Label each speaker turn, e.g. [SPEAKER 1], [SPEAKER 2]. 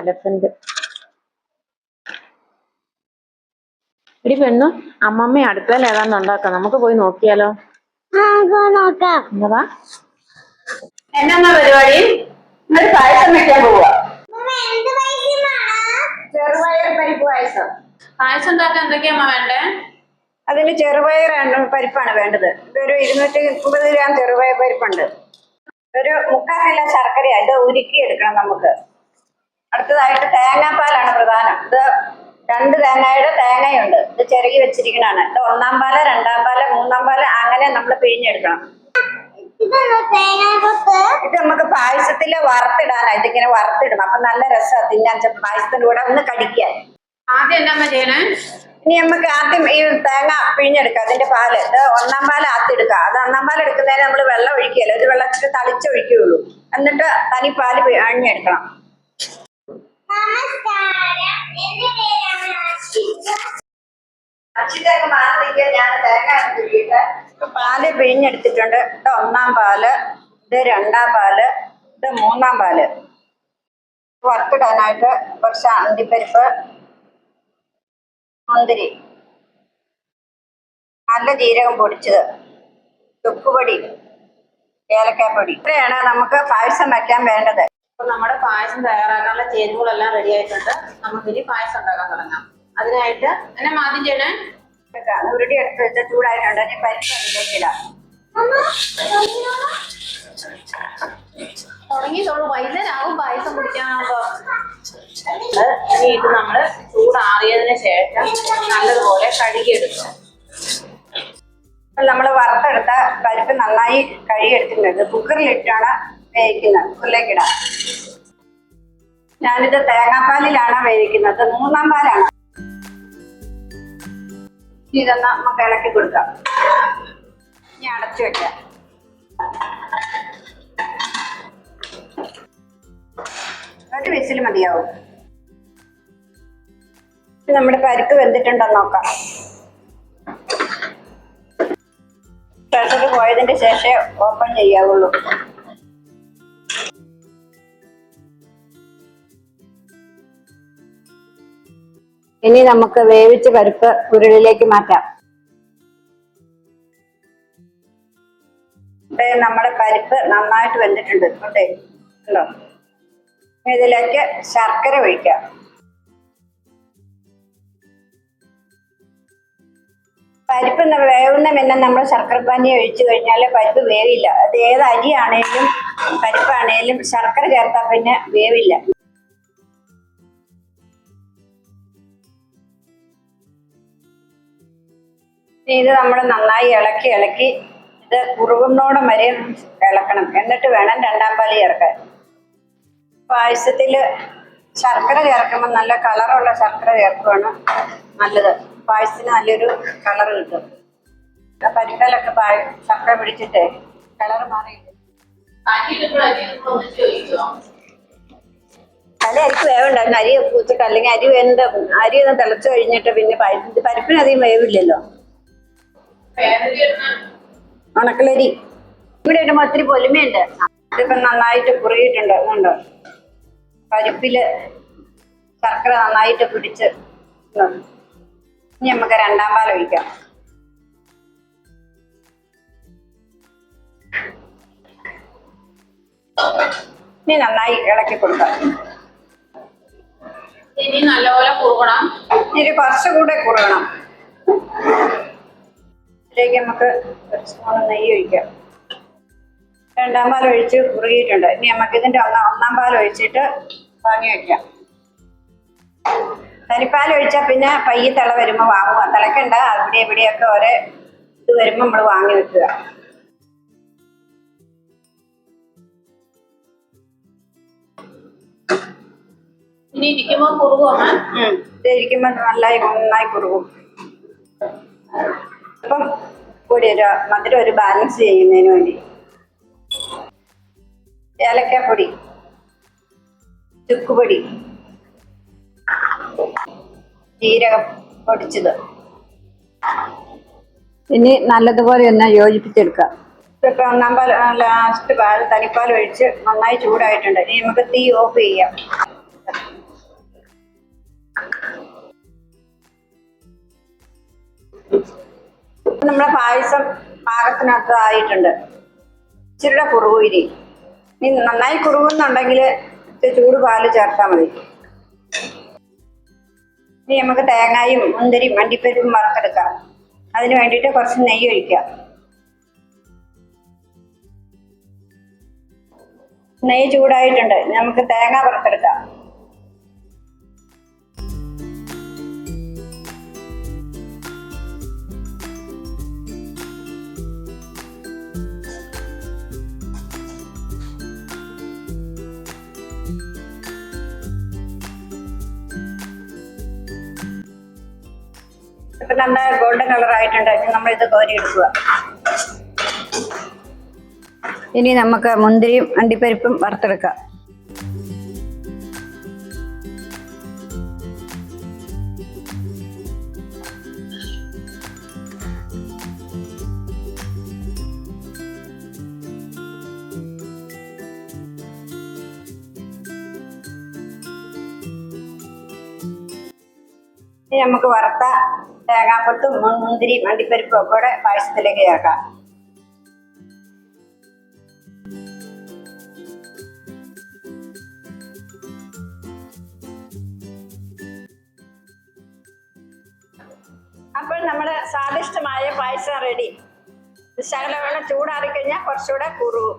[SPEAKER 1] അലഫന്റ് എടി പെണ്ണു അമ്മമ്മ അടുക്കളയിൽ ഏതാണ്ട് ഉണ്ടാക്കാം. നമുക്ക് പോയി നോക്കിയാലോ?
[SPEAKER 2] നോക്കാം.
[SPEAKER 1] എന്നതാ
[SPEAKER 3] എന്നാ പരിപാടി? ഒരു പായസം വെക്കാൻ പോവാ. ചെറുപയർ പരിപ്പ് പായസം.
[SPEAKER 1] പായസം ഉണ്ടാക്കാൻ എന്തൊക്കെയാ വേണ്ടേ?
[SPEAKER 3] അതിന് ചെറുപയറാണ് പരിപ്പാണ് വേണ്ടത്. ഇതൊരു ഇരുന്നൂറ്റി മുപ്പത് ഗ്രാം ചെറുപയർ പരിപ്പുണ്ട്. ഒരു മുക്കാൽ കിലോ ശർക്കര ഇത് ഉരുക്കി എടുക്കണം നമുക്ക്. അടുത്തതായിട്ട് തേങ്ങാപ്പാലാണ് പ്രധാനം. ഇത് രണ്ട് തേങ്ങയുടെ തേങ്ങയുണ്ട്. ഇത് ചിരകി വെച്ചിരിക്കണാണ് ഇത് ഒന്നാം പാല രണ്ടാം പാല മൂന്നാം പാല അങ്ങനെ നമ്മൾ പിഴിഞ്ഞെടുക്കണം. ഇത് നമുക്ക് പായസത്തിൽ വറുത്തിടാനാ. ഇതിങ്ങനെ വറുത്തിടണം അപ്പൊ നല്ല രസമാണ് തിന്നാൻ. പായസത്തിന്റെ കൂടെ ഒന്ന് കടിക്കാൻ.
[SPEAKER 1] ആദ്യം ചെയ്യണേ?
[SPEAKER 3] ഇനി നമുക്ക് ആദ്യം ഈ തേങ്ങ പിഴിഞ്ഞെടുക്കാം. അതിന്റെ പാൽ. ഇത് ഒന്നാം പാല ആദ്യം എടുക്കാം അത് ഒന്നാം പാല എടുക്കുന്നതിന് നമ്മൾ വെള്ളം ഒഴിക്കുകയല്ലോ? ഇത് വെള്ളത്തിൽ തളിച്ചൊഴിക്കുകയുള്ളൂ. എന്നിട്ട് തനി പാൽ പിഴിഞ്ഞെടുക്കണം പാൽ പിഴിഞ്ഞെടുത്തിട്ടുണ്ട്. ഇത് ഒന്നാം പാൽ ഇത് രണ്ടാം പാൽ ഇത് മൂന്നാം പാൽ. വറുത്തിടാനായിട്ട് കുറച്ച് അണ്ടിപ്പരിപ്പ് മുന്തിരി. നല്ല ജീരകം പൊടിച്ചത്. ചുക്കുപൊടി ഏലക്കാപ്പൊടി. ഇത്രയാണ് നമുക്ക് പായസം വയ്ക്കാൻ വേണ്ടത്.
[SPEAKER 1] അപ്പൊ നമ്മുടെ പായസം തയ്യാറാക്കാനുള്ള ചേരുവകളെല്ലാം റെഡി ആയിട്ടുണ്ട്. നമുക്കിനി പായസം ഉണ്ടാക്കാൻ തുടങ്ങാം. അതിനായിട്ട് എന്നെ ആദ്യം ചെയ്യണേ?
[SPEAKER 3] ഉരുടി എടുത്ത് വെച്ച ചൂടായിട്ടുണ്ട്. ഇനി പരിപ്പ് അതിലേക്ക് ഇടാം.
[SPEAKER 1] തുടങ്ങിയിട്ടുള്ളൂ. വൈകുന്നേരമാകും പായസം കുടിക്കാനാകുമ്പോ ഇനി ഇത് നമ്മൾ ചൂടാറിയതിന് ശേഷം നല്ലതുപോലെ കഴുകിയെടുക്കും.
[SPEAKER 3] നമ്മൾ വറുത്തെടുത്ത പരിപ്പ് നന്നായി കഴുകിയെടുത്തിട്ടുണ്ട്. കുക്കറിലിട്ടാണ് വേവിക്കുന്നത് ഉരുളക്കിട. ഞാനിത് തേങ്ങാപ്പാലിലാണ് വേവിക്കുന്നത് മൂന്നാം പാലാണ്. ഇതൊന്ന് നമുക്ക് ഇളക്കി കൊടുക്കാം. ഇനി അടച്ചു വെക്കാം. ഒരു വിസിൽ മതിയാവും. നമ്മുടെ പരിക്ക് വെന്തിട്ടുണ്ടോ നോക്കാം. പ്രഷർ പോയതിന്റെ ശേഷമേ ഓപ്പൺ ചെയ്യാവുള്ളൂ. ഇനി നമുക്ക് വേവിച്ച പരിപ്പ് ഉരുളിലേക്ക് മാറ്റാം. നമ്മുടെ പരിപ്പ് നന്നായിട്ട് വെന്തിട്ടുണ്ട്. കൊണ്ടേ ഉണ്ടോ? ഇതിലേക്ക് ശർക്കര ഒഴിക്കാം. പരിപ്പ് വേവുന്ന പിന്നെ നമ്മൾ ശർക്കരപ്പാനി ഒഴിച്ചു കഴിഞ്ഞാൽ പരിപ്പ് വേവില്ല. അത് ഏത് അരിയാണേലും പരിപ്പാണേലും ശർക്കര ചേർത്താൽ പിന്നെ വേവില്ല. ഇത് നമ്മൾ നന്നായി ഇളക്കി ഇളക്കി ഇത് കുറുകുന്നോടം വരെ ഇളക്കണം. എന്നിട്ട് വേണം രണ്ടാം പാൽ ചേർക്കാൻ. പായസത്തിൽ ശർക്കര ചേർക്കുമ്പോൾ നല്ല കളറുള്ള ശർക്കര ചേർക്കുകയാണ് നല്ലത്. പായസത്തിന് നല്ലൊരു കളർ കിട്ടും. പരിക്കലൊക്കെ പായ ശർക്കര പിടിച്ചിട്ട് കളർ മാറി അല്ല അരിക്ക് വേവുണ്ടായിരുന്നു. അരി പൂച്ചിട്ട് അല്ലെങ്കിൽ അരി വേണ്ട അരി ഒന്ന് തിളച്ചു കഴിഞ്ഞിട്ട് പിന്നെ പരിപ്പിനധികം വേവില്ലല്ലോ. ഉണക്കലരി. ഇവിടെ ഇടുമ്പോ ഒത്തിരി പൊലിമയുണ്ട്. ഇതിപ്പോ നന്നായിട്ട് കുറിയിട്ടുണ്ട് അതുകൊണ്ട് പരിപ്പിൽ ശർക്കര നന്നായിട്ട് പിടിച്ച് ഇനി നമുക്ക് രണ്ടാം പാൽ ഒഴിക്കാം. ഇനി നന്നായി ഇളക്കി കൊടുക്കാം.
[SPEAKER 1] ഇനി നല്ലപോലെ കുറുകണം.
[SPEAKER 3] ഇനി കുറച്ചുകൂടെ കുറുകണം. ഇതിലേക്ക് നമുക്ക് ഒരു സ്പൂൺ നെയ്യ് ഒഴിക്കാം. രണ്ടാം പാൽ ഒഴിച്ച് കുറുകിയിട്ടുണ്ട് ഇനി നമുക്ക് ഇതിന്റെ ഒന്നാം ഒന്നാം പാൽ ഒഴിച്ചിട്ട് വാങ്ങി വയ്ക്കാം തരിപ്പാൽ ഒഴിച്ചാൽ പിന്നെ പയ്യെ തിള വരുമ്പോൾ വാങ്ങുക തിളക്കണ്ട. അവിടെ എവിടെയൊക്കെ ഒരേ ഇത് വരുമ്പോൾ നമ്മൾ വാങ്ങി വെക്കുക.
[SPEAKER 1] ഇനി
[SPEAKER 3] ഇരിക്കുമ്പോൾ നന്നായി നന്നായി കുറുകും. അപ്പം കൂടി ഒരു മധുരം ഒരു ബാലൻസ് ചെയ്യുന്നതിന് വേണ്ടി. ഏലക്കാപ്പൊടി ചുക്കുപൊടി ജീരകം പൊടിച്ചത്. ഇനി നല്ലതുപോലെ ഒന്ന് യോജിപ്പിച്ചെടുക്കാം. ഇപ്പം ഒന്നാം പാൽ ലാസ്റ്റ് പാൽ തനിപ്പാൽ ഒഴിച്ച് നന്നായി ചൂടായിട്ടുണ്ട്. ഇനി നമുക്ക് തീ ഓഫ് ചെയ്യാം. Thank you. നമ്മുടെ പായസം പാകത്തിനൊക്കെ ആയിട്ടുണ്ട്. ഇച്ചിരിയുടെ കുറുകുരി ഇനി നന്നായി കുറുകുന്നുണ്ടെങ്കിൽ ചൂട് പാൽ ചേർത്താൽ മതി. ഇനി നമുക്ക് തേങ്ങായും മുന്തിരിയും അണ്ടിപ്പരിപ്പും വറുത്തെടുക്കാം. അതിന് വേണ്ടിയിട്ട് കുറച്ച് നെയ്യ് ഒഴിക്കാം. നെയ്യ് ചൂടായിട്ടുണ്ട്. നമുക്ക് തേങ്ങ വറുത്തെടുക്കാം. ഇപ്പൊ നല്ല ഗോൾഡൻ കളർ ആയിട്ടുണ്ട്. നമ്മൾ ഇത് കോരി എടുക്കുക. ഇനി നമുക്ക് മുന്തിരിയും അണ്ടിപ്പരിപ്പും വറുത്തെടുക്കാം. നമുക്ക് വറുത്ത തേങ്ങാക്കൊത്തും മു- മുന്തിരിയും അണ്ടിപ്പരിപ്പും ഒക്കെ കൂടെ പായസത്തിലേക്ക് ചേർക്കാം. അപ്പോൾ നമ്മുടെ സ്വാദിഷ്ടമായ പായസം റെഡി ശകലവെള്ളം ചൂടാറിക്കഴിഞ്ഞാൽ ചൂടാറി കഴിഞ്ഞാൽ കുറച്ചുകൂടെ കുറുകും